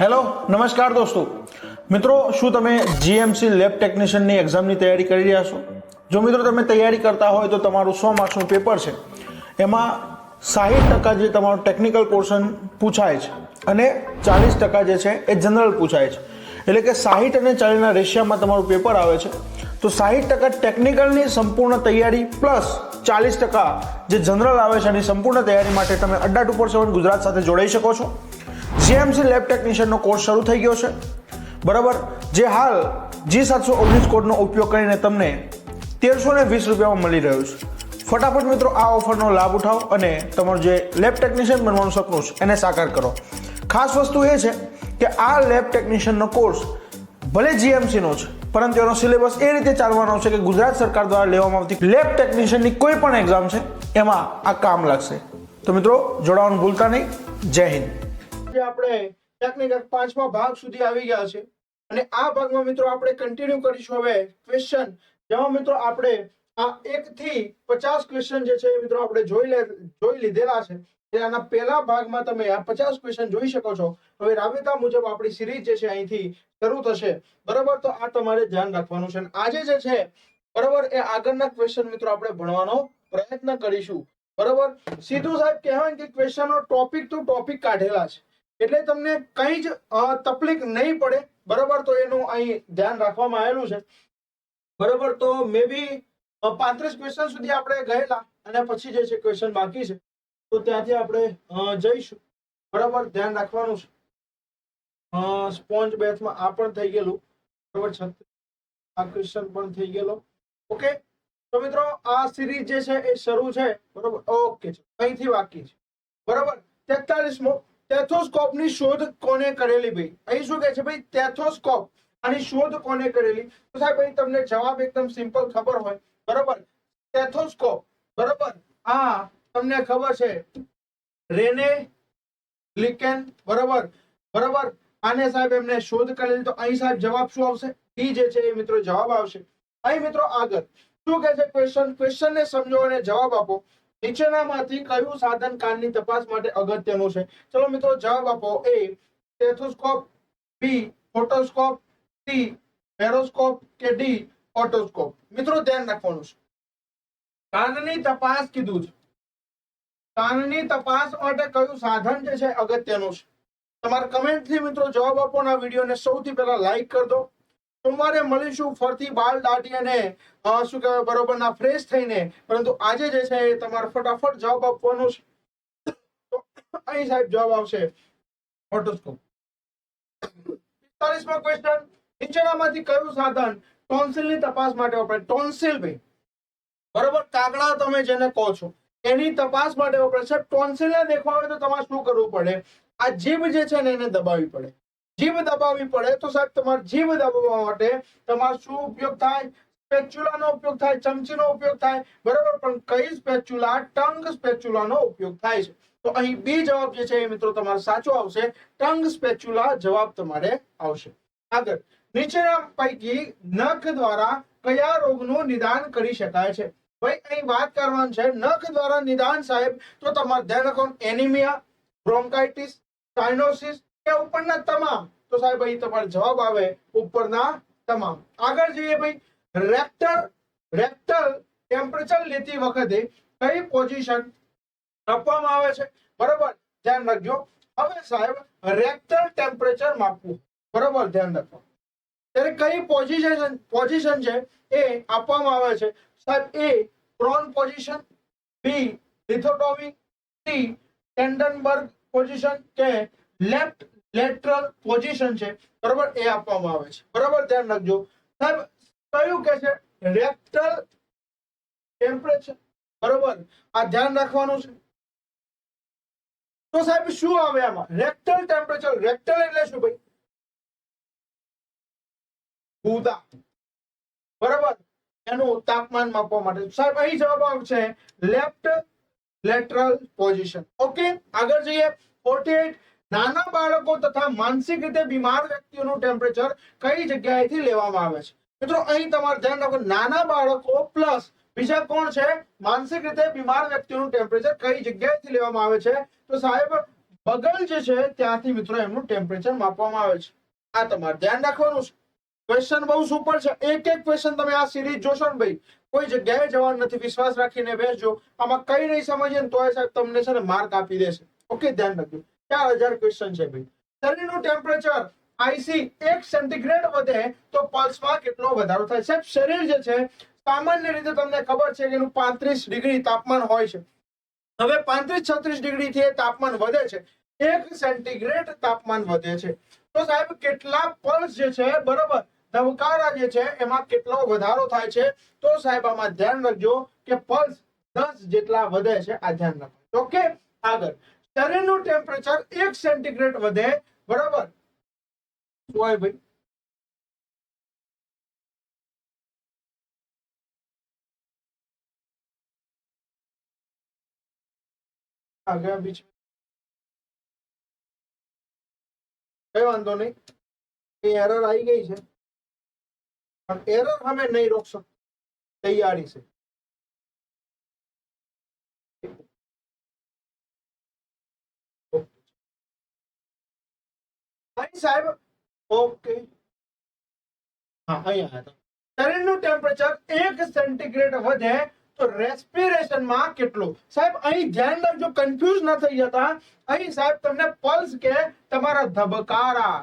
Hello, નમસ્કાર દોસ્તો. મિત્રો, શું તમે જીએમસી લેબ ટેકનિશિયનની એક્ઝામની તૈયારી કરી રહ્યા છો? જો મિત્રો તમે તૈયારી કરતા હોય તો તમારું સો માર્ક્સનું પેપર છે. એમાં સાહીઠ ટકા જે તમારું ટેકનિકલ પોર્શન પૂછાય છે અને ચાલીસ ટકા જે છે એ જનરલ પૂછાય છે. એટલે કે સાહીઠ અને ચાલીસના રેશિયામાં તમારું પેપર આવે છે. તો સાહીઠ ટકા ટેકનિકલની સંપૂર્ણ તૈયારી પ્લસ ચાલીસ ટકા જે જનરલ આવે છે એની સંપૂર્ણ તૈયારી માટે તમે અડ્ડા ટુ પર સેવન ગુજરાત સાથે જોડાઈ શકો છો. જીએમસી લેબ ટેકનિશિયનનો કોર્સ શરૂ થઈ ગયો છે, બરાબર? જે હાલ જી સાતસો ઓગણીસ કોડનો ઉપયોગ કરીને તમને તેરસો ને વીસ રૂપિયામાં મળી રહ્યું છે. ફટાફટ મિત્રો, આ ઓફરનો લાભ ઉઠાવો અને તમારું જે લેબ ટેકનિશિયન બનવાનું સપનું છે, એને સાકાર કરો. ખાસ વસ્તુ એ છે કે આ લેબ ટેકનિશિયનનો કોર્સ ભલે જીએમસીનો છે, પરંતુ એનો સિલેબસ એ રીતે ચાલવાનો છે કે ગુજરાત સરકાર દ્વારા લેવામાં આવતી લેબ ટેકનિશિયનની કોઈ પણ એક્ઝામ છે, એમાં આ કામ લાગશે. તો મિત્રો, જોડાવાનું ભૂલતા નહીં. જય હિન્દ. આપણે ક્યાંક પાંચમા ભાગ સુધી આવી ગયા છે. અને આ ભાગમાં મિત્રો આપણે કન્ટિન્યુ કરીશું હવે ક્વેશ્ચન જેમાં મિત્રો આપણે આ એક થી પચાસ ક્વેશ્ચન જે છે મિત્રો આપણે જોઈ લે, જોઈ લીધેલા છે. આના પહેલા ભાગમાં તમે આ પચાસ ક્વેશ્ચન જોઈ શકો છો. હવે રાબેતા મુજબ આપણી સિરીઝ જે છે અહીંથી શરૂ થશે. બરાબર? તો આ તમારે ધ્યાન રાખવાનું છે. આજે જે છે, બરાબર, એ આગળના ક્વેશ્ચન મિત્રો આપણે ભણવાનો પ્રયત્ન કરીશું. બરાબર? સીધું સાહેબ કહેવાય કે ક્વેશ્ચનનો ટોપિક ટુ ટોપિક કાઢેલા છે એટલે તમને કઈ જ તકલીફ નહીં પડે, બરાબર? તો એનું અહીં ધ્યાન રાખવામાં આવેલું છે. બરાબર? તો મે બી પાંત્રીસ ક્વેશ્ચન સુધી આપણે ગયેલા અને પછી જે છે ક્વેશ્ચન બાકી છે. તો ત્યાંથી આપણે જઈશું. બરાબર? ધ્યાન રાખવાનું છે. સ્પોન્જ બેથમાં આ પણ થઈ ગયેલું. બરાબર? છત્રીસ આ ક્વેશ્ચન પણ થઈ ગયેલો. ઓકે? તો મિત્રો, આ સિરીઝ જે છે એ શરૂ છે. બરોબર? ઓકે અહીંથી બાકી છે. બરાબર? તેતાલીસમો ટેથોસ્કોપની શોધ કોને કરેલી ભાઈ? અહીં શું કહે છે ભાઈ? ટેથોસ્કોપ આની શોધ કોને કરેલી? તો સાહેબ, અહીં તમને જવાબ એકદમ સિમ્પલ ખબર હોય. બરોબર? ટેથોસ્કોપ બરોબર? આ તમને ખબર છે. રેને લિકેન. બરોબર? બરોબર? આને સાહેબ એમને શોધ કરેલી. તો અહીં સાહેબ જવાબ શું આવશે? ઈ જે છે. એ મિત્રો જવાબ આવશે. અહીં મિત્રો આગળ. શું કહે છે? ક્વેશ્ચન ક્વેશ્ચન ને સમજો અને જવાબ આપો. નીચેનામાંથી કયું સાધન કાનની તપાસ માટે અગત્યનું છે? ચલો મિત્રો, જવાબ આપો એ સ્ટેથોસ્કોપ, બી ફોટોસ્કોપ, સી પેરોસ્કોપ કે ડી ઓટોસ્કોપ. મિત્રો, ધ્યાન રાખવાનું છે. કાનની તપાસ કીધું છે. કાનની તપાસ માટે કયું સાધન જે છે અગત્યનું છે? તમારા કમેન્ટથી મિત્રો જવાબ આપો આ વિડીયોને સૌથી પહેલા લાઈક કરી દો. સોમવારે મળીશું ફરતી બાલ દાટી અને શું કહેવાય બરોબર ના ફ્રેશ થઈને. પરંતુ આજે જે છે એ તમારે ફટાફટ જવાબ આપવાનો છે. અહીં સાહેબ જવાબ આવશે. ઓટોસ્કોપ પિસ્તાલીસમો ક્વેશ્ચન નીચેનામાંથી કયું સાધન ટોન્સિલની તપાસ માટે વપરાય? ટોન્સિલ ભાઈ. બરોબર? કાગડા તમે જેને કહો છો. એની તપાસ માટે વપરાય. છે ટોન્સિલને દેખવા હોય તો તમારે શું કરવું પડે? આ જીભ જે છે ને એને દબાવવી પડે. જીભ દબાવવી પડે તો સાહેબ તમારે જીભ દબાવવા માટે તમારે શું ઉપયોગ થાય? સ્પેચ્યુલાનો ઉપયોગ થાય, ચમચીનો ઉપયોગ થાય, બરાબર? પણ કઈ સ્પેચ્યુલા? ટંગ સ્પેચ્યુલાનો ઉપયોગ થાય છે. તો અહીં બી જવાબ જે છે એ મિત્રો તમારો સાચો આવશે. ટંગ સ્પેચ્યુલા જવાબ તમારે આવશે. આગળ. નીચેના પૈકી નખ દ્વારા કયા રોગનું નિદાન કરી શકાય છે? ભાઈ, અહીં વાત કરવાની છે નખ દ્વારા નિદાન સાહેબ, તો તમારે ધ્યાન રાખવાનું એનિમિયા, બ્રોન્કાઇટિસ સાઇનોસિસ કે ઉપરના તમામ? તો સાહેબ, અહીં તમારો જવાબ આવે ઉપરના તમામ. આગળ જઈએ ભાઈ. રેક્ટર રેક્ટલ ટેમ્પરેચર લેતી વખતે કઈ પોઝિશન આપવામાં આવે છે? બરોબર? ધ્યાન રાખજો. હવે સાહેબ, રેક્ટર ટેમ્પરેચર માપવું. બરોબર? ધ્યાન રાખો. ત્યારે કઈ પોઝિશન પોઝિશન છે? એ આપવામાં આવે છે. સાહેબ, A prone position B lithotomy C, Trendelenburg position કે લેફ્ટ લેટરલ પોઝિશન છે. બરોબર? એ આપવામાં આવે છે. બરોબર? ધ્યાન રાખજો. સાહેબ કયું કે છે? રેક્ટલ ટેમ્પરેચર બરોબર? આ ધ્યાન રાખવાનું છે. તો સાહેબ, શું આવે આમાં? રેક્ટલ ટેમ્પરેચર રેક્ટલ એટલે શું ભાઈ? ગુદા બરાબર? એનું તાપમાન માપવા માટે. સાહેબ, અહીં જવાબ આવશે લેફ્ટ લેટરલ પોઝિશન ઓકે આગળ જઈએ. 48 નાના બાળકો તથા માનસિક રીતે બીમાર વ્યક્તિઓનું ટેમ્પરેચર કઈ જગ્યાએથી લેવામાં આવે છે? મિત્રો, અહીં તમારે ધ્યાન રાખો નાના બાળકો પ્લસ બીજા કોણ છે? માનસિક રીતે બીમાર વ્યક્તિઓનું ટેમ્પરેચર કઈ જગ્યાએથી લેવામાં આવે છે? તો સાહેબ, બગલ જે છે ત્યાંથી મિત્રો એમનું ટેમ્પરેચર માપવામાં આવે છે. આ તમારે ધ્યાન રાખવાનું છે. ક્વેશ્ચન બહુ સુપર છે. એક એક ક્વેશ્ચન તમે આ સિરીઝ જોશો ને ભાઈ, કોઈ જગ્યાએ જવાનું નથી. વિશ્વાસ રાખીને બેસજો. આમાં કઈ નહીં સમજીએ ને તોય સાહેબ તમને છે ને માર્ક આપી દેશે. ઓકે ધ્યાન રાખજો. ચાર હજાર ક્વેશ્ચન છે ભાઈ. શરીરનું ટેમ્પરેચર આઈસી એક સેન્ટીગ્રેડ વધે તો પલ્સમાં કેટલો વધારો થાય? સાહેબ, શરીર જે છે, સામાન્ય રીતે તમને ખબર છે કે એનું પાંત્રીસ ડિગ્રી તાપમાન હોય છે. હવે પાંત્રીસ છત્રીસ ડિગ્રી થી એ તાપમાન વધે છે. એક સેન્ટીગ્રેડ તાપમાન વધે છે. તો સાહેબ, કેટલા પલ્સ જે છે, બરોબર, ધબકારા જે છે, એમાં કેટલો વધારો થાય છે? તો સાહેબ, આમાં ધ્યાન રાખજો કે પલ્સ દસ જેટલા વધે છે. આ ધ્યાન રાખજો ઓકે આગળ. શરીરનું ટેમ્પરેચર એક સેન્ટીગ્રેડ વધે, બરાબર? શું હોય ભાઈ? કઈ વાંધો નહીં. એ એરર આવી ગઈ છે? પણ એરર અમે નહીં રોકશો. તૈયારી છે. સાહેબ ઓકે. હા. અહીંયા હતા. શરીરનું ટેમ્પરેચર એક સેન્ટીગ્રેડ વધે તો રેસ્પિરેશનમાં કેટલું? સાહેબ અહીં ધ્યાન રાખજો કન્ફ્યુઝ ન થઈ જતા અહીં સાહેબ તમને પલ્સ કે તમારા ધબકારા.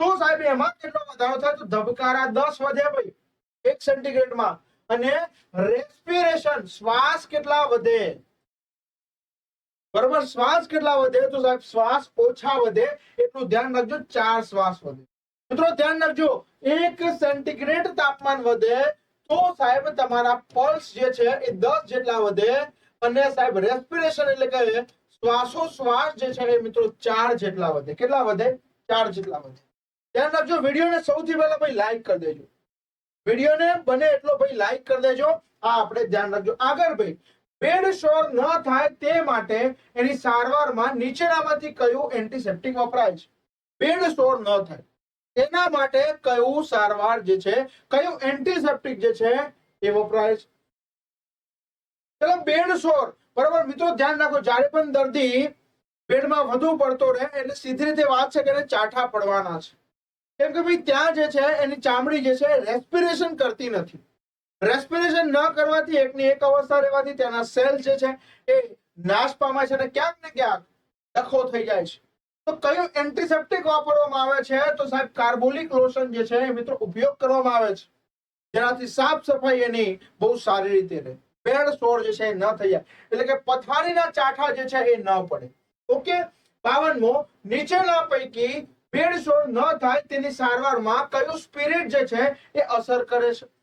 તો સાહેબ એમાં કેટલો વધારો થાય? તો ધબકારા દસ વધે ભાઈ એક સેન્ટીગ્રેડમાં અને રેસ્પિરેશન શ્વાસ કેટલા વધે? બરોબર? શ્વાસ કેટલા વધે? તો સાહેબ, શ્વાસ ઓછા વધે, એટલું ધ્યાન રાખજો, ચાર શ્વાસ વધે. મિત્રો, ધ્યાન રાખજો, એક સેન્ટીગ્રેડ તાપમાન વધે, તો સાહેબ, તમારા પલ્સ જે છે, એ દસ જેટલા વધે, અને સાહેબ રેસ્પિરેશન એટલે કે શ્વાસોશ્વાસ જે છે, એ મિત્રો ચાર જેટલા વધે. કેટલા વધે? ચાર જેટલા વધે. ધ્યાન રાખજો, વિડીયોને સૌથી પહેલા ભાઈ લાઈક કરી દેજો. વિડીયોને બને એટલો ભાઈ લાઈક કરી દેજો. આ આપણે ધ્યાન રાખજો. આગળ ભાઈ બેડ શોર ન થાય તે માટે એની સારવારમાં નીચેનામાંથી કયું એન્ટિસેપ્ટિક વપરાય છે? બેડશોર ન થાય. તેના માટે કયું સારવાર જે છે, કયું એન્ટિસેપ્ટિક જે છે, એ વપરાય છે. ચલો બેડ શોર બરાબર? મિત્રો, ધ્યાન રાખો, જ્યારે પણ દર્દી બેડમાં વધુ પડતો રહે, એટલે સીધી રીતે વાત છે કે એને ચાઠા પડવાના છે. કેમ કે ભાઈ, ત્યાં જે છે, એની ચામડી જે છે રેસ્પિરેશન કરતી નથી. રેસ્પિરેશન ન કરવાથી, એકની એક અવસ્થા રહેવાથી તેના સેલ જે છે એ નાશ પામે છે અને ક્યાંક ને ક્યાંક ડખો થઈ જાય છે. તો કયું એન્ટિસેપ્ટિક વાપરવામાં આવે છે? તો સાહેબ કાર્બોલિક લોશન જે છે એ મિત્રો ઉપયોગ કરવામાં આવે છે. જેનાથી સાફ સફાઈ એની બહુ સારી રીતે રહે. બેડ સોર જે છે એ ન થઈ જાય. એટલે કે પથારીના ચાઠા જે છે એ ન પડે. ઓકે? બાવનમો, નીચેના પૈકી બેડ સોર ન થાય તેની સારવારમાં કયું સ્પિરિટ જે છે એ અસર કરે છે?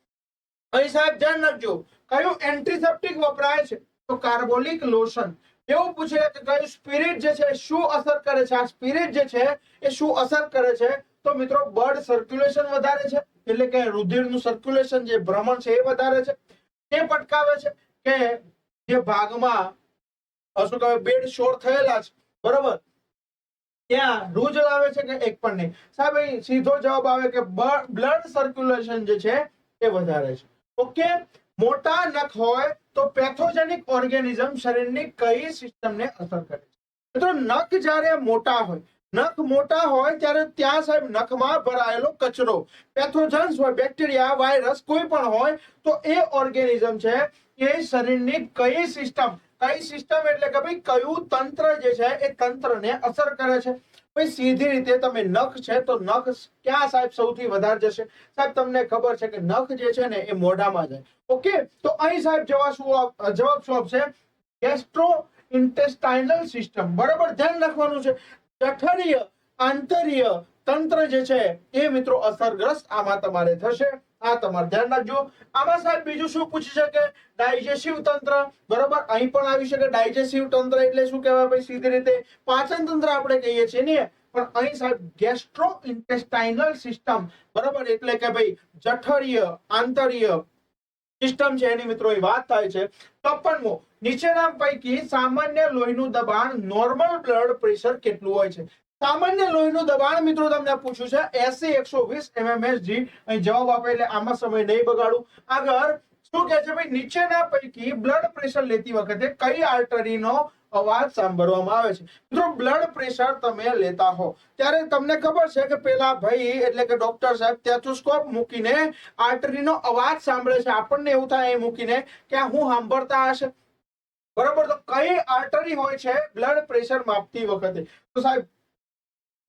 અહીં સાહેબ ધ્યાન રાખજો. કયું એન્ટિસેપ્ટિક વપરાય છે? તો કાર્બોલિક લોશન એવું પૂછે કે કયું સ્પિરિટ જે છે શું અસર કરે છે? આ સ્પિરિટ જે છે એ શું અસર કરે છે? તો મિત્રો બ્લડ સર્ક્યુલેશન વધારે છે, એટલે કે રુધિરનું સર્ક્યુલેશન જે ભ્રમણ છે એ વધારે છે. તે પટકાવે છે કે જે ભાગમાં શું કહેવાય, બેડ શોર થયેલા છે. બરોબર? ત્યાં રૂજ લાવે છે કે એક પણ નહીં? સાહેબ સીધો જવાબ આવે કે બ્લડ સર્ક્યુલેશન જે છે એ વધારે છે. ઓકે? મોટા નખ હોય તો પેથોજેનિક ઓર્ગેનિઝમ શરીરની કઈ સિસ્ટમને અસર કરે છે? મિત્રો, નખ જ્યારે મોટા હોય, નખ મોટા હોય ત્યારે ત્યાં સાહેબ નખમાં ભરાયેલો કચરો, પેથોજન્સ હોય, બેક્ટેરિયા, વાયરસ કોઈ પણ હોય, તો એ ઓર્ગેનિઝમ છે એ શરીરની કઈ સિસ્ટમ કઈ સિસ્ટમ એટલે કે ભાઈ કયું તંત્ર જે છે એ તંત્રને અસર કરે છે? ભાઈ સીધી રીતે તમે નખ છે તો નખ ક્યાં સાહેબ સૌથી વધારે જશે? સાહેબ, તમને ખબર છે કે નખ જે છે ને એ મોઢામાં જાય. ઓકે? તો અહીં સાહેબ જવાબ શું જવાબ શું આપશે? ગેસ્ટ્રો ઇન્ટેસ્ટાઇનલ સિસ્ટમ બરાબર? ધ્યાન રાખવાનું છે. જઠરીય, આંતરીય તંત્ર જે છે એ મિત્રો અસરગ્રસ્ત આમાં તમારે થશે. આ તમારે ધ્યાન રાખજો. આમાં સાહેબ બીજું શું પૂછી શકે? ડાયજેસ્ટિવ તંત્ર, બરોબર? અહીં પણ આવી શકે ડાયજેસ્ટિવ તંત્ર એટલે શું કહેવાય ભાઈ? સીધી રીતે પાચન તંત્ર આપણે કહીએ છીએ ને. પણ અહીં સાહેબ ગેસ્ટ્રો ઇન્ટેસ્ટાઇનલ સિસ્ટમ બરોબર? એટલે કે ભાઈ જઠરીય, આંતરીય સિસ્ટમ છે એની મિત્રો, એ વાત થાય છે. ચોપનમો નીચેના પૈકી સામાન્ય લોહીનું દબાણ નોર્મલ બ્લડ પ્રેશર કેટલું હોય છે? સામાન્ય લોહીનું દબાણ મિત્રો તમને પૂછ્યું છે. એસી, એકસો વીસ એમએમએસજી અહીં જવાબ આપે એટલે આમાં સમય નહીં બગાડું. આગળ શું કહે છે ભાઈ? નીચેના પૈકી બ્લડ પ્રેશર લેતી વખતે કઈ આર્ટરીનો અવાજ સાંભળવામાં આવે છે? મિત્રો બ્લડ પ્રેશર તમે લેતા હો. ત્યારે તમને ખબર છે કે પેલા ભાઈ એટલે કે ડોક્ટર સાહેબ સ્કોપ મૂકીને આર્ટરીનો અવાજ સાંભળે છે. આપણને એવું થાય એ મૂકીને કે આ હું સાંભળતા હશે? બરોબર? તો કઈ આર્ટરી હોય છે બ્લડ પ્રેશર માપતી વખતે? તો સાહેબ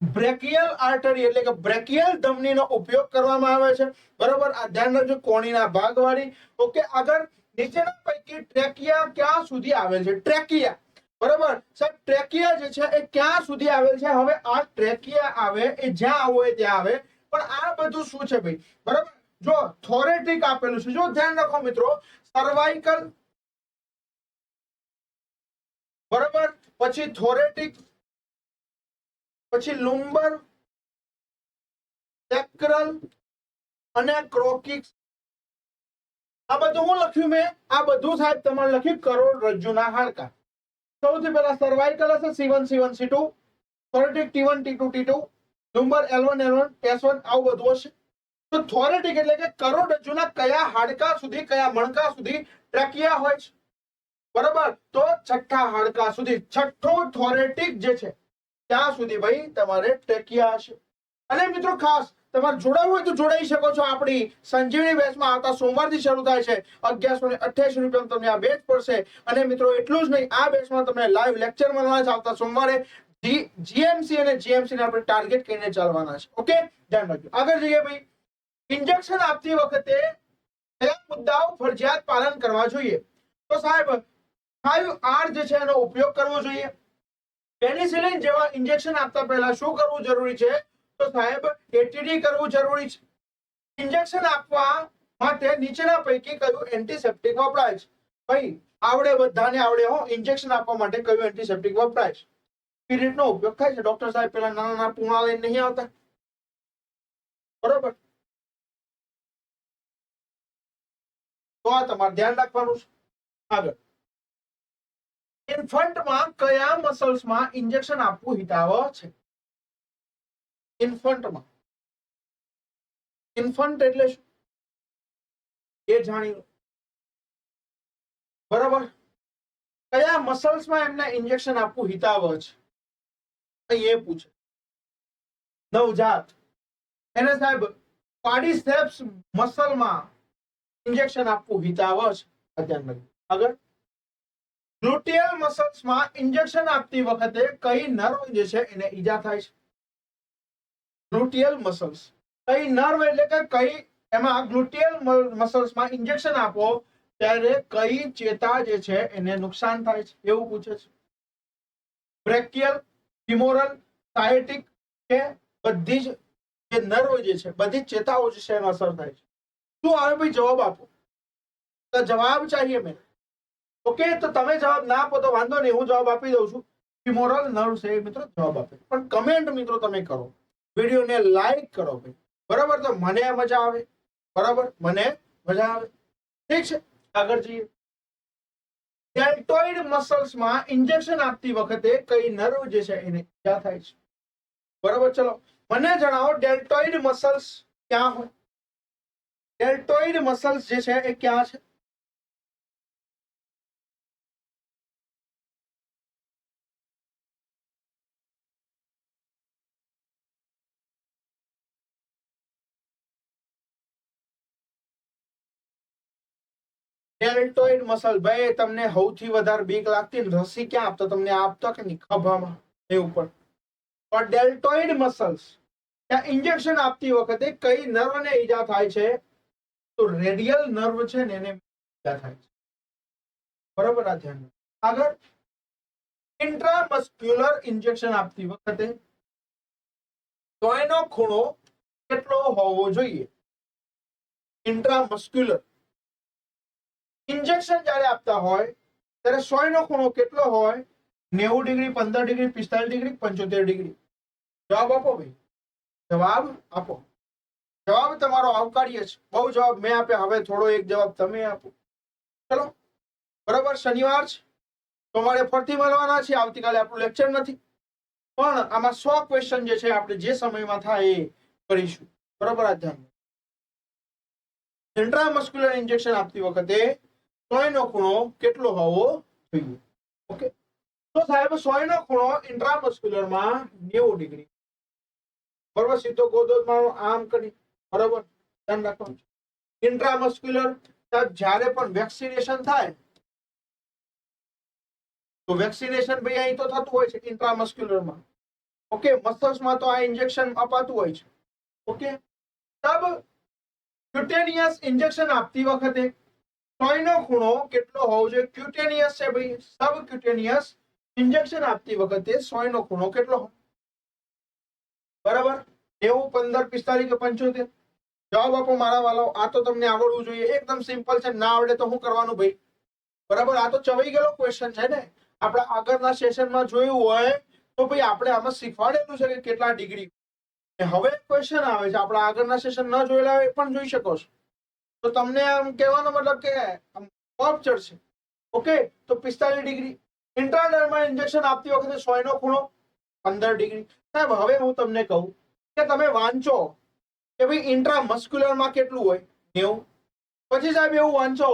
બ્રેકિયલ આર્ટરી એટલે કે બ્રેકિયલ ધમનીનો ઉપયોગ કરવામાં આવે છે. બરોબર? આ ધ્યાન રાખજો કોણીના ભાગવાળી. ઓકે, આગળ નીચેના પૈકી ટ્રેકિયા ક્યાં સુધી આવેલ છે? ટ્રેકિયા. બરોબર? સાહેબ, ટ્રેકિયા જે છે એ ક્યાં સુધી આવેલ છે? હવે આ ટ્રેકિયા આવે એ જ્યાં આવો એ ત્યાં આવે. પણ આ બધું શું છે ભાઈ? બરોબર? જો થોરેટિક આપેલું છે. જો ધ્યાન રાખો મિત્રો, સર્વાઇકલ. બરોબર? પછી થોરેટિક પછી લુમ્બર, સેક્રલ અને ક્રોકિક્સ. આ બધું હું લખ્યું મેં? આ બધું સાહેબ તમારે લખ્યું કરોડરજ્જુના હાડકા. સૌથી પહેલા સર્વાઇકલ હશે C one C one C two thoracic T one T two T two lumbar L one L one S one આવું બધું હશે. તો થોરેટિક એટલે કે કરોડરજ્જુના કયા હાડકા સુધી, કયા મણકા સુધી ટ્રેકિયા હોય છે? બરોબર? તો છઠ્ઠા હાડકા સુધી. છઠ્ઠું થોરેટિક જે છે ત્યાં સુધી ભાઈ તમારે ટ્રેકિયા હશે. અને મિત્રો ખાસ, તમારે જોડાવવું હોય તો જોડાઈ શકો છો. આપણી સંજીવની બેચમાં આવતા સોમવારથી શરૂ થાય છે. અગિયારસો ને અઠ્યાસી રૂપિયા તમને આ બેચ પડશે. અને મિત્રો એટલું જ નહીં, આ બેચમાં તમને લાઈવ લેક્ચર મળવાના છે આવતા સોમવારે. જીએમસી અને જીએમસી ને આપણે ટાર્ગેટ કરીને ચાલવાના છે. ઓકે ધ્યાન રાખજો. આગળ જઈએ ભાઈ. ઇન્જેક્શન આપતી વખતે કયા મુદ્દાઓ ફરજિયાત પાલન કરવા જોઈએ. તો સાહેબ ફાઈવ આર જે છે એનો ઉપયોગ કરવો જોઈએ. પેનિસિલિન જેવા ઇન્જેક્શન આપતા પહેલા શું કરવું જરૂરી છે? તો સાહેબ એટીડી કરવું જરૂરી છે. ઇન્જેક્શન આપવા માટે નીચેના પૈકી કયું એન્ટીસેપ્ટિક વપરાય છે? ભાઈ, આવડે બધાને આવડે હો ઇન્જેક્શન આપવા માટે કયું એન્ટીસેપ્ટિક વપરાય છે? સ્પિરિટનો ઉપયોગ થાય છે? ડોક્ટર સાહેબ, પેલા નાના નાના પૂણા લઈને નહીં આવતા? બરોબર. તો આ તમારે ધ્યાન રાખવાનું છે. આગળ. ઇન્ફન્ટમાં કયા મસલ્સમાં ઇન્જેક્શન આપવું હિતાવહ છે? ઇન્ફન્ટમાં. ઇન્ફન્ટ એટલે શું? એ જાણી બરાબર? કયા મસલ્સમાં એમને ઇન્જેક્શન આપવું હિતાવહ છે? અહીં એ પૂછે. નવજાત. એને સાહેબ પાડીસેપ્સ મસલમાં ઇન્જેક્શન આપવું હિતાવહ છે? ધ્યાન રાખજો આગળ. ગ્લુટિયલ મસલ્સમાં ઇન્જેક્શન આપતી વખતે કઈ નર્વ જે છે એને ઈજા થાય છે? ગ્લુટિયલ મસલ્સ કઈ નર્વ એટલે કે કઈ એમાં ગ્લુટિયલ મસલ્સમાં ઇન્જેક્શન આપો, ત્યારે કઈ ચેતા જે છે એને નુકસાન થાય છે? એવું પૂછે છે. બ્રેકિયલ ફિમોરલ સાયટિક કે બધી જ, જે નર્વ જે છે, બધી જ ચેતાઓ જે છે એમાં અસર થાય છે. શું આવે ભાઈ? જવાબ આપો. તો જવાબ ચાહીએ મેં. ઓકે, તો તમે જવાબ ના આપો તો વાંધો નહીં, હું જવાબ આપી દઉં છું. ફિમોરલ નર્વ છે મિત્રો જવાબ આપે પણ કમેન્ટ મિત્રો તમે કરો. વિડીયોને લાઈક કરો ભાઈ. બરાબર? તો મને મજા આવે. બરાબર? મને મજા આવે. ઠીક છે? આગળ જઈએ. ડેલ્ટોઇડ મસલ્સમાં ઇન્જેક્શન આપતી વખતે કઈ નર્વ જે છે એને ઈજા થાય છે. બરાબર? ચલો. મને જણાવો ડેલ્ટોઇડ મસલ્સ ક્યાં હોય? ડેલ્ટોઇડ મસલ્સ જે છે એ ક્યાં છે? Deltoid muscle. ભાઈ તમને સૌથી વધારે બીક લાગતી રસી ક્યાં આપતો? તમને આપતો કે નહીં? ખભામાં, એ ઉપર. પણ ડેલ્ટોઇડ મસલ્સ, ત્યાં ઇન્જેક્શન આપતી વખતે કઈ નર્વને ઈજા થાય છે? તો રેડિયલ નર્વ છે ને એને ઈજા થાય છે. બરાબર આ ધ્યાન. આગળ, ઇન્ટ્રામસ્ક્યુલર ઇન્જેક્શન આપતી વખતે લોહીનો ખૂણો કેટલો હોવો જોઈએ? ઇન્ટ્રામસ્ક્યુલર. ઇન્જેક્શન જ્યારે આપતા હોય, ત્યારે સોયનો ખૂણો કેટલો હોય? નેવું ડિગ્રી, પંદર ડિગ્રી, પિસ્તાલીસ ડિગ્રી, પંચોતેર ડિગ્રી. જવાબ આપો ભાઈ. જવાબ આપો. જવાબ તમારો આવકાર્ય છે. બહુ જવાબ મેં આપ્યા. હવે થોડો એક જવાબ તમે આપો. ચલો. બરાબર? શનિવાર છે. તમારે ફરતી મળવાના છે. આવતીકાલે આપણું લેક્ચર નથી. પણ આમાં સો ક્વેશ્ચન જે છે, આપણે જે સમયમાં થાય એ કરીશું. બરાબર? આ ધ્યાન ઇન્ટ્રામસ્ક્યુલર ઇન્જેક્શન આપતી વખતે સોયનો ખૂણો કેટલો હોવો જોઈએ? ઓકે તો સાહેબ, સોયનો ખૂણો ઇન્ટ્રામસ્ક્યુલરમાં નેવું ડિગ્રી. બરોબર, સીધો ગોદો મારો આમ કરી, બરોબર, ધ્યાન રાખવાનું ઇન્ટ્રામસ્ક્યુલર, સાહેબ, જ્યારે પણ વેક્સિનેશન થાય, તો વેક્સિનેશન ભાઈ અહીં તો થતું હોય છે ઇન્ટ્રામસ્ક્યુલરમાં. ઓકે મસલ્સમાં તો આ ઇન્જેક્શન અપાતું હોય છે. ઓકે તબ ક્યુટેનિયસ ઇન્જેક્શન આપતી વખતે સોયનો ખૂણો કેટલો હોવો જોઈએ? ક્યુટેનિયસ છે ભાઈ. સબ ક્યુટેનિયસ ઇન્જેક્શન આપતી વખતે સોયનો ખૂણો કેટલો હોય? બરાબર? નેવું, પંદર, પિસ્તાલીસ કે પંચોતેર? જવાબ આપો મારા વાલો આ તો તમને આવડવું જોઈએ. એકદમ સિમ્પલ છે. ના આવડે તો શું કરવાનું ભાઈ? બરાબર? આ તો ચવાઈ ગયેલો ક્વેશ્ચન છે ને? આપણે આગળના સેશનમાં જોયું હોય તો ભાઈ આપણે આમાં શીખવાડેલું છે કે કેટલા ડિગ્રી હવે ક્વેશ્ચન આવે છે. આપણે આગળના સેશન ન જોયેલા હોય એ પણ જોઈ શકો છો. તો તમને આમ કહેવાનો મતલબ કે આમ છે. ઓકે તો પિસ્તાલીસ ડિગ્રી. ઇન્ટ્રાડર્મલ ઇન્જેક્શન આપતી વખતે સોયનો ખૂણો પંદર ડિગ્રી. સાહેબ, હવે હું તમને કહું કે તમે વાંચો કે ભાઈ ઇન્ટ્રામસ્ક્યુલરમાં કેટલું હોય? નેવું. પછી સાહેબ એવું વાંચો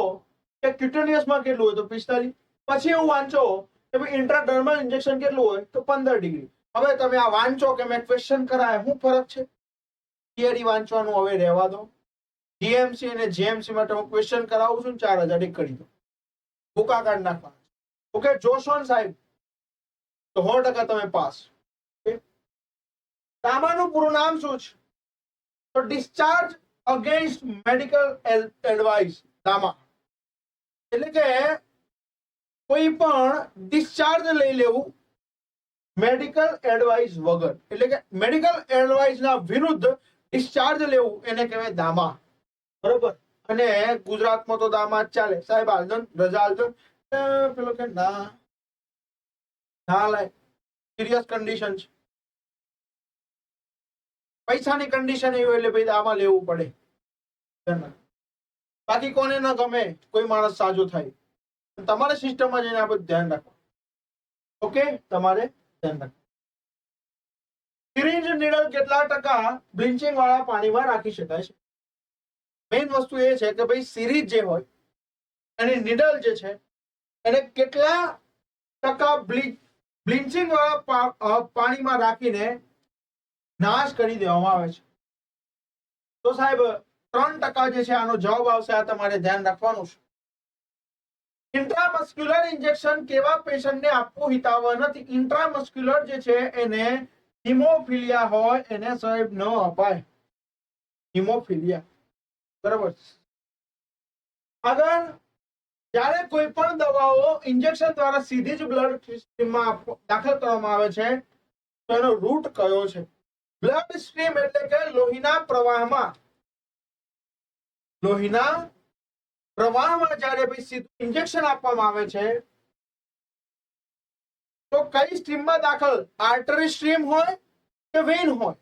કે ક્યુટેનિયસમાં કેટલું હોય? તો પિસ્તાલીસ. પછી એવું વાંચો કે ભાઈ ઇન્ટ્રાડર્મલ ઇન્જેક્શન કેટલું હોય? તો પંદર ડિગ્રી. હવે તમે આ વાંચો કે મેં ક્વેશ્ચન કરાય. શું ફરક છે? થિયરી વાંચવાનું હવે રહેવા દો. જીએમસી અને જીએમસી માટે હું ક્વેશ્ચન કરાવું છું ચાર હજાર એક કરી દો. ભૂકા કાઢ નાખવાના ઓકે, જોશો ને સાહેબ? તો સો ટકા તમે પાસ. દામાનું પૂરું નામ શું છે? તો ડિસ્ચાર્જ અગેન્સ્ટ મેડિકલ એડવાઇસ તામા એટલે કે કોઈ પણ ડિસ્ચાર્જ લઈ લેવું મેડિકલ એડવાઇસ વગર. એટલે કે મેડિકલ એડવાઇસ ના વિરુદ્ધ ડિસ્ચાર્જ લેવું એને કહેવાય દામા. બરોબર? અને ગુજરાતમાં તો દામા ચાલે. સાહેબ હાલજો રજા. અ, પેલો કે ના. ના લાય. સિરિયસ કન્ડિશન છે. પૈસાની કન્ડિશન એવી એટલે ભાઈ આમાં લેવું પડે. બાકી કોને ન ગમે કોઈ માણસ સાજો થાય. તમારે સિસ્ટમમાં જઈને આ બધું ધ્યાન રાખો ઓકે? તમારે ધ્યાન રાખો સિરિંજ નીડલ કેટલા ટકા બ્લિન્ચિંગ વાળા પાણીમાં રાખી શકાય છે? મેઇન વસ્તુ એ છે કે ભાઈ સિરીઝ જે હોય, એની નીડલ જે છે, એને કેટલા ટકા બ્લિચિંગ વાળા પાણીમાં રાખીને નાશ કરી દેવામાં આવે છે. તો સાહેબ, ત્રણ ટકા જે છે આનો જવાબ આવશે, આ તમારે ધ્યાન રાખવાનું છે. ઇન્ટ્રામસ્ક્યુલર ઇન્જેક્શન કેવા પેશન્ટને આપવું હિતાવહ નથી. ઇન્ટ્રામસ્ક્યુલર જે છે એને હિમોફિલિયા હોય, એને સાહેબ ન અપાય. હિમોફિલિયા બરાબર? આગળ જ્યારે કોઈ પણ દવાઓ ઇન્જેક્શન દ્વારા સીધી જ બ્લડ સ્ટ્રીમમાં દાખલ કરવામાં આવે છે, તો એનો રૂટ કયો છે? બ્લડ સ્ટ્રીમ એટલે કે લોહીના પ્રવાહમાં. લોહીના પ્રવાહમાં જ્યારે ભાઈ સીધું ઇન્જેક્શન આપવામાં આવે છે, તો કઈ સ્ટ્રીમમાં દાખલ? આર્ટરી સ્ટ્રીમ હોય કે વેઇન હોય?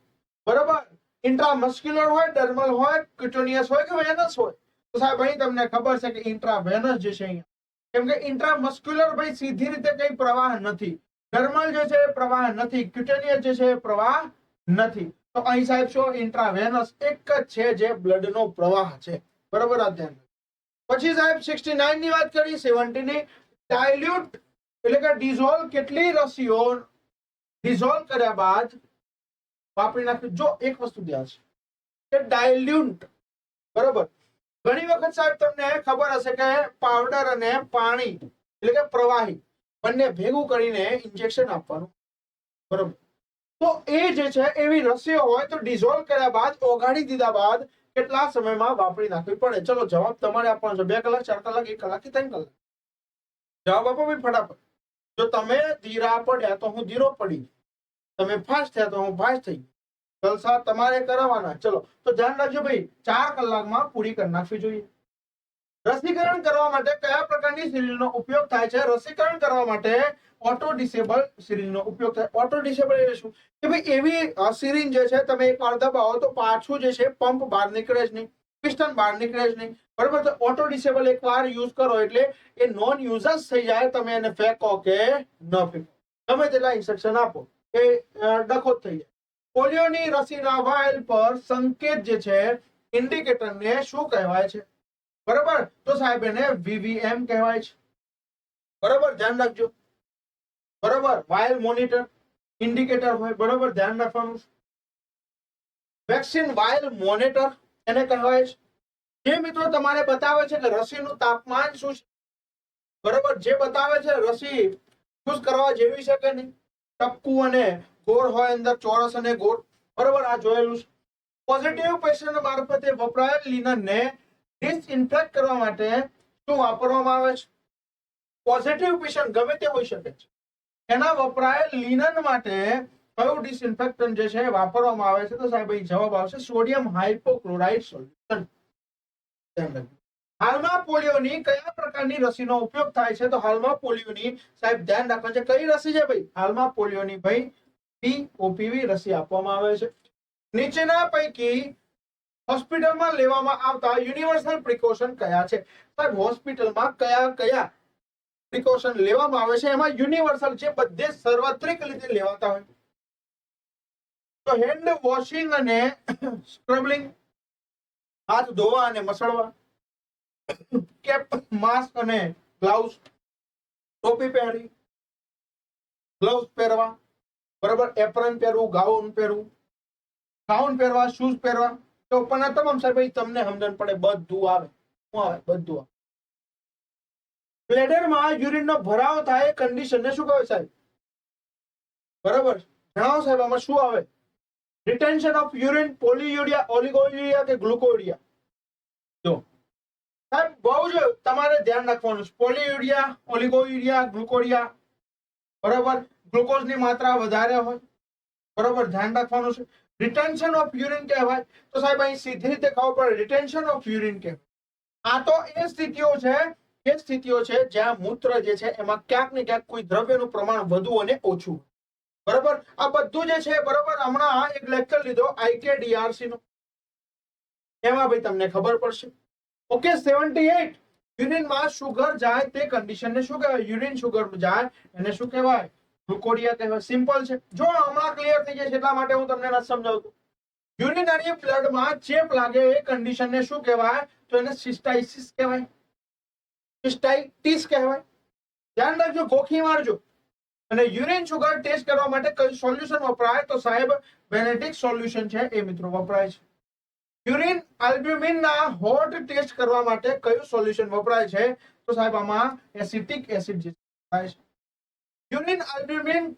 બરોબર? ઇન્ટ્રામસ્ક્યુલર હોય ડર્મલ હોય ક્યુટોનિયસ હોય કે વેનસ હોય? તો સાહેબ, અહીં તમને ખબર છે કે ઇન્ટ્રાવેનસ જે છે અહીંયા. કેમ કે ઇન્ટ્રામસ્ક્યુલર ભાઈ સીધી રીતે કઈ પ્રવાહ નથી. ડર્મલ જે છે એ પ્રવાહ નથી. ક્યુટેનિયસ જે છે એ પ્રવાહ નથી. તો અહીં સાહેબ શું? ઇન્ટ્રાવેનસ એક જ છે જે બ્લડનો પ્રવાહ છે. બરોબર આ ધ્યાન રાખો. પછી સાહેબ સિક્સટી નાઇનની વાત કરી સેવન્ટી ની ડાયલ્યુટ એટલે કે ડિઝોલ્વ કેટલી રસીઓ ડિઝોલ્વ કર્યા બાદ વાપરી નાખ્યું. જો એક વસ્તુ ધ્યાન છે કે ડાયલ્યુન્ટ બરોબર? ઘણી વખત સાહેબ તમને ખબર હશે કે પાવડર અને પાણી એટલે કે પ્રવાહી બંને ભેગું કરીને ઇન્જેક્શન આપવાનું. બરોબર? તો એ જે છે, એવી રસીઓ હોય તો ડિઝોલ્વ કર્યા બાદ, ઓગાળી દીધા બાદ કેટલા સમયમાં વાપરી નાખવી પડે? ચલો, જવાબ તમારે આપવાનો છે. બે કલાક, ચાર કલાક, એક કલાક કે ત્રણ કલાક? જવાબ આપો ભાઈ, ફટાફટ. જો તમે ધીરા પડ્યા તો હું ધીરો પડી તમે ફાસ્ટ થયા તો હું ફાસ્ટ થઈ જલસા તમારે કરાવવાના ચલો, તો ધ્યાન રાખજો ભાઈ, ચાર કલાકમાં પૂરી કરી નાખવી જોઈએ. રસીકરણ કરવા માટે કયા પ્રકારની સિરીઝનો ઉપયોગ થાય છે? રસીકરણ કરવા માટે ઓટો ડિસેબલ સિરીઝનો ઉપયોગ થાય. ઓટો ડિસેબલ એટલે શું? કે ભાઈ, એવી સિરીઝ જે છે, તમે એક વાર દબાવો તો પાછું જે છે, પંપ બહાર નીકળે જ નહીં. પિસ્ટન બહાર નીકળે જ નહીં. બરાબર? તો ઓટો ડિસેબલ એક વાર યુઝ કરો એટલે એ નોન યુઝ થઈ જાય, તમે એને ફેંકો કે ન ફેંકો. ગમે તેટલા ઇન્સ્ટ્રક્શન આપો. એ ડખો થઈ જાય. પોલિયોની રસીના વાયલ પર સંકેત જે છે, ઇન્ડિકેટરને શું કહેવાય છે? બરાબર? તો સાહેબ એને વીવીએમ કહેવાય છે. બરાબર? ધ્યાન રાખજો. બરાબર? વાયલ મોનિટર, ઇન્ડિકેટર હોય, બરાબર? ધ્યાન રાખવાનું વેક્સિન વાયલ મોનિટર એને કહેવાય છે. જે મિત્રો તમારે બતાવે છે કે રસીનું તાપમાન શું છે? બરોબર? જે બતાવે છે રસી યુઝ કરવા જેવી છે કે નહીં? ટપકું અને ગોળ હોય અંદર ચોરસ અને ગોળ. બરોબર, આ જોયેલું છે. પોઝિટિવ પેશન્ટ મારફતે વપરાયેલ લિનનને ડિસઇન્ફેક્ટ કરવા માટે શું વાપરવામાં આવે છે? પોઝિટિવ પેશન્ટ ગમે તે હોઈ શકે છે. એના વપરાયેલ લિનન માટે કયું ડિસઇન્ફેક્ટન્ટ જે છે વાપરવામાં આવે છે? તો સાહેબ, અહીં જવાબ આવશે સોડિયમ હાઇપોક્લોરાઇડ સોલ્યુશન હાલમાં પોલિયોની કયા પ્રકારની રસીનો ઉપયોગ થાય છે? તો હાલમાં પોલિયોની સાહેબ ધ્યાન રાખવાનું છે. કઈ રસી છે ભાઈ? હાલમાં પોલિયોની ભાઈ પી ઓપીવી રસી આપવામાં આવે છે. નીચેના પૈકી હોસ્પિટલમાં લેવામાં આવતા યુનિવર્સલ પ્રિકોશન કયા છે? સાહેબ, હોસ્પિટલમાં કયા કયા પ્રિકોશન લેવામાં આવે છે? એમાં યુનિવર્સલ છે, બધે સર્વત્રિક રીતે લેવાતા હોય. તો હેન્ડ વોશિંગ અને સ્ક્રબલિંગ, હાથ ધોવા અને મસળવા. કેપ, માસ્ક અને ગ્લાવ્સ ટોપી પહેરી, ગ્લવ્સ પહેરવા, બરાબર? એપ્રન પહેરવું, ગાઉન પહેરવું, ગાઉન પહેરવા, શૂઝ પહેરવા. તો ઉપરના તમામ સાહેબ તમને સમજણ પડે, બધું આવે. શું આવે? બધું આવે. બ્લેડરમાં યુરિનનો ભરાવ થાય કન્ડિશનને શું કહેવાય સાહેબ? બરાબર? જણાવો સાહેબ, આમાં શું આવે? Retention of urine polyuria oliguria કે ગ્લુકોયુરિયા જો. સાહેબ, બહુ જ તમારે ધ્યાન રાખવાનું છે. ઓલિગો યુરિયા ગ્લુકોરિયા, બરાબર? ગ્લુકોઝની માત્રા વધારે હોય. બરાબર? ધ્યાન રાખવાનું છે. રિટેન્શન ઓફ યુરિન કહેવાય. તો સાહેબ, અહીં સીધી રીતે ખબર પડે. રિટેન્શન ઓફ યુરિન કહેવાય. આ તો એ સ્થિતિઓ છે, એ સ્થિતિઓ છે જ્યાં મૂત્ર જે છે, એમાં ક્યાંક ને ક્યાંક કોઈ દ્રવ્યનું પ્રમાણ વધુ અને ઓછું બરાબર? આ બધું જે છે, બરાબર? હમણાં એક લેક્ચર લીધો આઈકેડીઆરસી નો. એમાં ભાઈ તમને ખબર પડશે. ઓકે 78 યુરિનમાં સુગર જાય તે કન્ડિશનને શું કહેવાય? યુરિન સુગર જાય એને શું કહેવાય? ગ્લુકોડિયા કહેવાય. સિમ્પલ છે. જો હમણાં ક્લિયર થઈ જાય એટલા માટે હું તમને નથી સમજાવતો. યુરિનરી બ્લડમાં ચેપ લાગે એ કન્ડિશનને શું કહેવાય? તો એને સિસ્ટાઇસિસ કહેવાય. સિસ્ટાઇટિસ કહેવાય. ધ્યાન રાખજો, ગોખી મારજો. અને યુરિન સુગર ટેસ્ટ કરવા માટે કયું સોલ્યુશન વપરાય? તો સાહેબ બેનેટિક સોલ્યુશન છે એ મિત્રો વપરાય છે. યુરિન આલ્બ્યુમિન ના હોટ ટેસ્ટ કરવા માટે કયું સોલ્યુશન વપરાય છે? તો સાહેબ, આમાં એસિટિક એસિડ જે થાય છે. યુરિન આલ્બ્યુમિન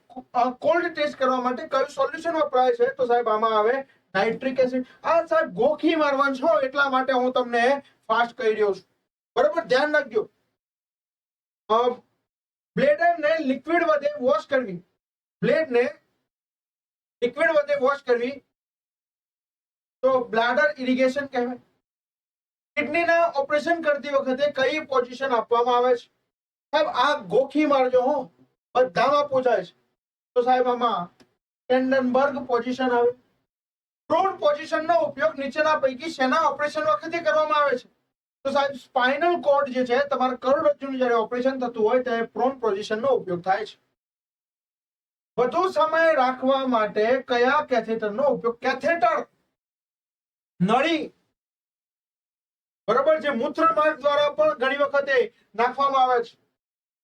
કોલ્ડ ટેસ્ટ કરવા માટે કયું સોલ્યુશન વપરાય છે? તો સાહેબ, આમાં આવે નાઇટ્રિક એસિડ. આ સાહેબ, ગોખી મારવાનું છો એટલા માટે હું તમને ફાસ્ટ કહી રહ્યો છું. બરોબર? ધ્યાન રાખજો. બ્લેડરને લિક્વિડ વધે વોશ કરવી. બ્લેડને લિક્વિડ વધે વોશ કરવી તો બ્લાડર ઇરિગેશન કહેવાય. કિડનીના ઓપરેશન કરતી વખતે કઈ પોઝિશન આપવામાં આવે છે? સાહેબ, આ ગોખી મારજો હો. બધામાં પૂછાય છે. તો સાહેબ, આમાં ટેન્ડનબર્ગ પોઝિશન આવે. પ્રોન પોઝિશનનો ઉપયોગ નીચેના પૈકી શેના ઓપરેશન વખતે કરવામાં આવે છે? તો સાહેબ સ્પાઇનલ કોર્ડ જે છે, તમારા કરોડરજ્જુનું જ્યારે ઓપરેશન થતું હોય, ત્યારે પ્રોન પોઝિશનનો ઉપયોગ થાય છે. વધુ સમય રાખવા માટે કયા કેથેટરનો ઉપયોગ? કેથેટર નળી. બરોબર છે, મૂત્ર માર્ગ દ્વારા પણ ઘણી વખતે નાખવામાં આવે છે.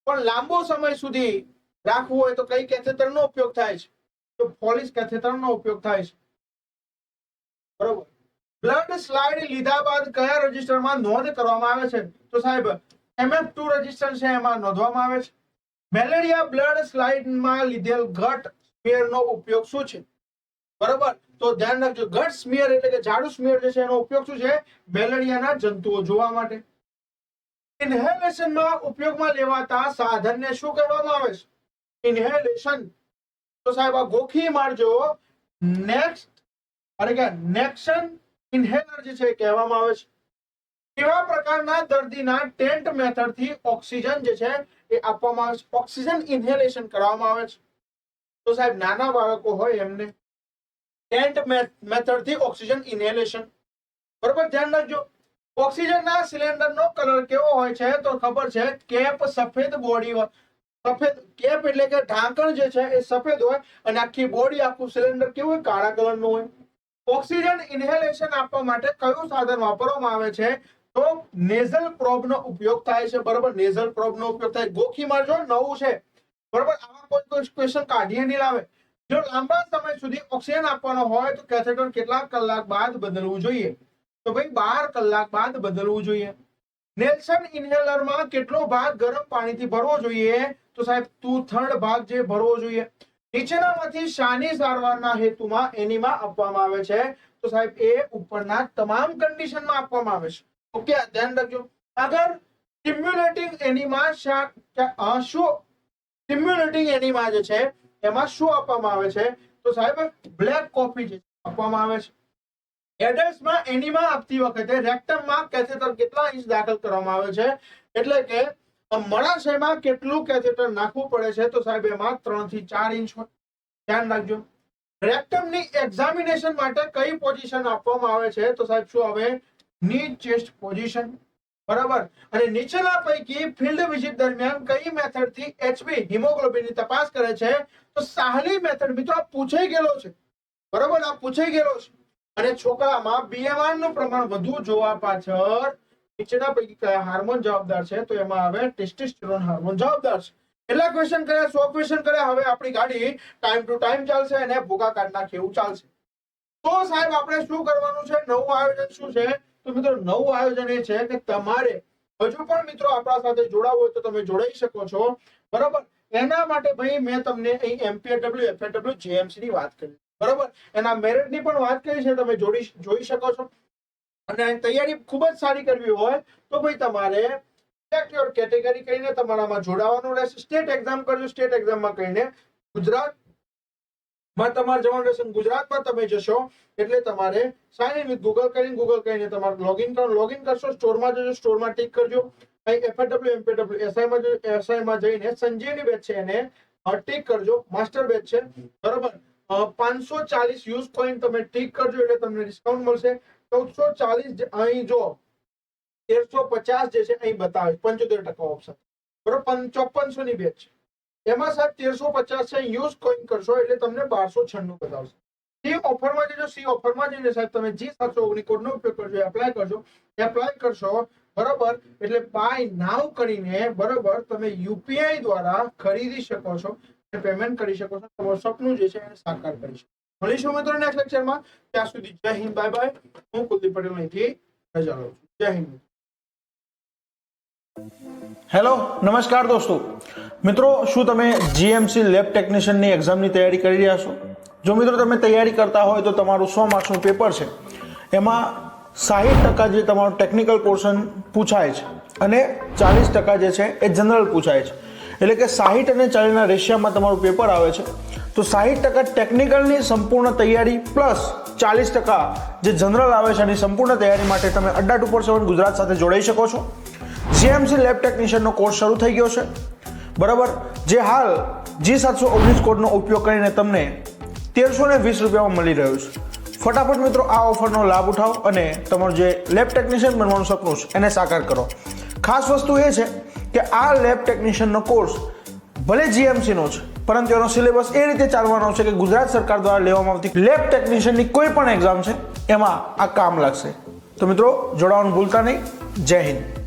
પણ લાંબો સમય સુધી રાખવું હોય તો કઈ કેથેટરનો ઉપયોગ થાય છે? તો પોલિસ કેથેટરનો ઉપયોગ થાય છે. બરોબર. બ્લડ સ્લાઇડ લીધા બાદ કયા રજિસ્ટરમાં નોંધ કરવામાં આવે છે? તો સાહેબ, એમએફ ટુ રજિસ્ટર છે, એમાં નોંધવામાં આવે છે. મેલેરિયા બ્લડ સ્લાઇડમાં લીધેલ ઘટ સ્મિયરનો ઉપયોગ શું છે? બરોબર. તો ધ્યાન રાખજો, ગટ સ્મિયર એટલે કે ઝાડુ સ્મિયર જે છે એનો ઉપયોગ શું છે? બેલડિયાના જંતુઓ જોવા માટે. ઇન્હેલેશનમાં ઉપયોગમાં લેવાતા સાધનને શું કહેવામાં આવે છે? ઇન્હેલેશન. તો સાહેબ, આ ગોખી મારજો. નેક્સ્ટ અને કે નેક્શન ઇન્હેલર જે છે કહેવામાં આવે છે. કેવા પ્રકારના દર્દીના ટેન્ટ મેથડથી ઓક્સિજન જે છે એ આપવામાં આવે છે? ઓક્સિજન ઇન્હેલેશન કરવામાં આવે છે. તો સાહેબ, નાના બાળકો હોય એમને ટેન્ટ મેથડથી ઓક્સિજન ઇન્હેલેશન બરોબર? ધ્યાન રાખજો. ઓક્સિજનના સિલિન્ડરનો કલર કેવો હોય છે તો ખબર છે કેપ સફેદ બોડી સફેદ કેપ એટલે કે ઢાંકણ જે છે એ સફેદ હોય અને આખી બોડી આખું સિલિન્ડર કેવું હોય? કાળા કલરનું હોય. ઓક્સિજન ઇન્હેલેશન આપવા માટે કયું સાધન વાપરવામાં આવે છે? તો નેઝલ પ્રોબનો ઉપયોગ થાય છે. બરાબર? નેઝલ પ્રોબનો ઉપયોગ થાય. ગોખી મારજો. નવું છે. બરોબર? આવા કોઈ ક્વેશ્ચન કાઢીએ નહીં લાવે. જો લાંબા સમય સુધી ઓક્સિજન આપવાનો હોય તો કેથેટર કેટલા કલાક બાદ બદલવું જોઈએ. તો ભાઈ બાર કલાક બાદ બદલવું જોઈએ. નેલ્સન ઇન્હેલરમાં કેટલો ભાગ ગરમ પાણીથી ભરવો જોઈએ? તો સાહેબ ટુ થર્ડ ભાગ જે ભરવો જોઈએ. નીચેનામાંથી શાની સારવારના હેતુમાં એનીમાં આપવામાં આવે છે. તો સાહેબ, એ ઉપરના તમામ કન્ડિશનમાં આપવામાં આવે છે. ઓકે ધ્યાન રાખજો. આગળ સ્ટિમ્યુલેટિંગ એનીમાં શા સ્ટિમ્યુલેટિંગ એનીમાં જે છે એમાં શું આપવામાં આવે છે? તો સાહેબ બ્લેક કોફી છે આપવામાં આવે છે. એડલ્ટમાં એનીમા આપતી વખતે રેક્ટમમાં કેથેટર કેટલા ઇંચ દાખલ કરવામાં આવે છે? એટલે કે મળાશયમાં કેટલું કેથેટર નાખવું પડે છે? તો સાહેબ, એમાં ત્રણથી ચાર ઇંચ હોય. ધ્યાન રાખજો. રેક્ટમની એક્ઝામિનેશન માટે કઈ પોઝિશન આપવામાં આવે છે? તો સાહેબ, શું આવે? ની ચેસ્ટ પોઝિશન બરાબર? અને નીચેના પૈકી ફિલ્ડ વિઝિટ દરમિયાન કઈ મેથડથી એચબી હિમોગ્લોબિનની તપાસ કરે છે? તો સાહલી મેથડ મિત્રો પૂછાઈ ગયેલો છે. બરાબર? આ પૂછાઈ ગયેલો છે. અને છોકરામાં બીએમઆરનું પ્રમાણ વધુ જોવા પાછળ નીચેના પૈકી કયા હાર્મોન જવાબદાર છે? તો એમાં આવે ટેસ્ટોસ્ટેરોન હાર્મોન જવાબદાર છે. એટલા ક્વેશ્ચન કર્યા? સો ક્વેશ્ચન કર્યા. હવે આપણી ગાડી ટાઈમ ટુ ટાઈમ ચાલશે અને ભૂકા કાઢ નાખે એવું ચાલશે. તો સાહેબ, આપણે શું કરવાનું છે? નવું આયોજન શું છે? તો મિત્રો, નવું આયોજન એ છે કે તમારે હજુ પણ મિત્રો આપણા સાથે જોડાવો હોય તો તમે જોડાઈ શકો છો. બરાબર? એના માટે ભાઈ મેં તમને અહીં એમપીએડબલ્યુ એફએડબલ્યુ જેએમસી ની વાત કરી. બરાબર? એના મેરિટની પણ વાત કરી છે, તમે જોડી જોઈ શકો છો. અને તૈયારી ખૂબ જ સારી કરવી હોય તો ભાઈ તમારે સિલેક્ટ યોર કેટેગરી કરીને તમારામાં જોડાવાનું રહેશે. સ્ટેટ એક્ઝામ કરજો સ્ટેટ એક્ઝામમાં કહીને ગુજરાત માં તમારે જવાનું રહેશે ગુજરાતમાં તમે જશો, એટલે તમારે સાઇન ઇન વિથ ગૂગલ કરીને ગૂગલ કરીને તમારે લોગિન કરો લોગિન કરશો સ્ટોરમાં જજો સ્ટોરમાં ટીક કરજો. અહીં એફએડબ્લ્યુ એમપીડબ્લ્યુ એસઆઈમાં એસઆઈમાં જઈને સંજીવની બેચ છે એને ટીક કરજો માસ્ટર બેચ છે. બરોબર? પાંચસો ચાલીસ યુઝ કોઈન તમે ટીક કરજો એટલે તમને ડિસ્કાઉન્ટ મળશે. ચૌદસો ચાલીસ અહીં જો, તેરસો પચાસ જે છે, અહીં બતાવે પંચોતેર ટકા ઓપ્શન બરોબર? ચોપનસો ની બેચ છે. એમાં સાહેબ તેરસો પચાસ છે યુઝ કોઈન કરશો એટલે તમને બારસો છન્નું બતાવશે. સી ઓફરમાં જજો સી ઓફરમાં જઈને સાહેબ તમે જી સાતસો ઓગણી કોડનો ઉપયોગ કરજો એપ્લાય કરજો એપ્લાય કરશો, બરોબર? એટલે બાય નાવ કરીને બરોબર તમે યુપીઆઈ દ્વારા ખરીદી શકો છો અને પેમેન્ટ કરી શકો છો. તમારું સપનું જે છે એને સાકાર કરી શકો મળીશું મિત્રો નેક્સ્ટ લેક્ચરમાં ત્યાં સુધી જય હિન્દ બાય બાય હું કુલદીપ પટેલ અહીંથી રજા લઉં છું. જય હિન્દ. હેલો, નમસ્કાર દોસ્તો. મિત્રો, શું તમે જીએમસી લેબ ટેકનિશિયનની એક્ઝામની તૈયારી કરી રહ્યા છો? જો મિત્રો તમે તૈયારી કરતા હોય તો તમારું સો માર્ક્સનું પેપર છે. એમાં સાહીઠ ટકા જે તમારું ટેકનિકલ પોર્શન પૂછાય છે અને ચાલીસ ટકા જે છે એ જનરલ પૂછાય છે. એટલે કે સાહીઠ અને ચાલીસના રેશિયામાં તમારું પેપર આવે છે. તો સાહીઠ ટકા ટેકનિકલની સંપૂર્ણ તૈયારી પ્લસ ચાલીસ ટકા જે જનરલ આવે છે એની સંપૂર્ણ તૈયારી માટે તમે અડ્ડા ટુ પર સેવન ગુજરાત સાથે જોડાઈ શકો છો. જીએમસી લેબ ટેકનિશિયનનો કોર્સ શરૂ થઈ ગયો છે. બરાબર? જે હાલ જી સાતસો ઓગણીસ કોડનો ઉપયોગ કરીને તમને તેરસો ને વીસ રૂપિયામાં મળી રહ્યું છે. ફટાફટ મિત્રો, આ ઓફરનો લાભ ઉઠાવો અને તમારું જે લેબ ટેકનિશિયન બનવાનું સપનું છે, એને સાકાર કરો. ખાસ વસ્તુ એ છે કે આ લેબ ટેકનિશિયનનો કોર્સ ભલે જીએમસીનો છે, પરંતુ એનો સિલેબસ એ રીતે ચાલવાનો છે કે ગુજરાત સરકાર દ્વારા લેવામાં આવતી લેબ ટેકનિશિયનની કોઈ પણ એક્ઝામ છે, એમાં આ કામ લાગશે. તો મિત્રો, જોડાવાનું ભૂલતા નહીં. જય હિન્દ.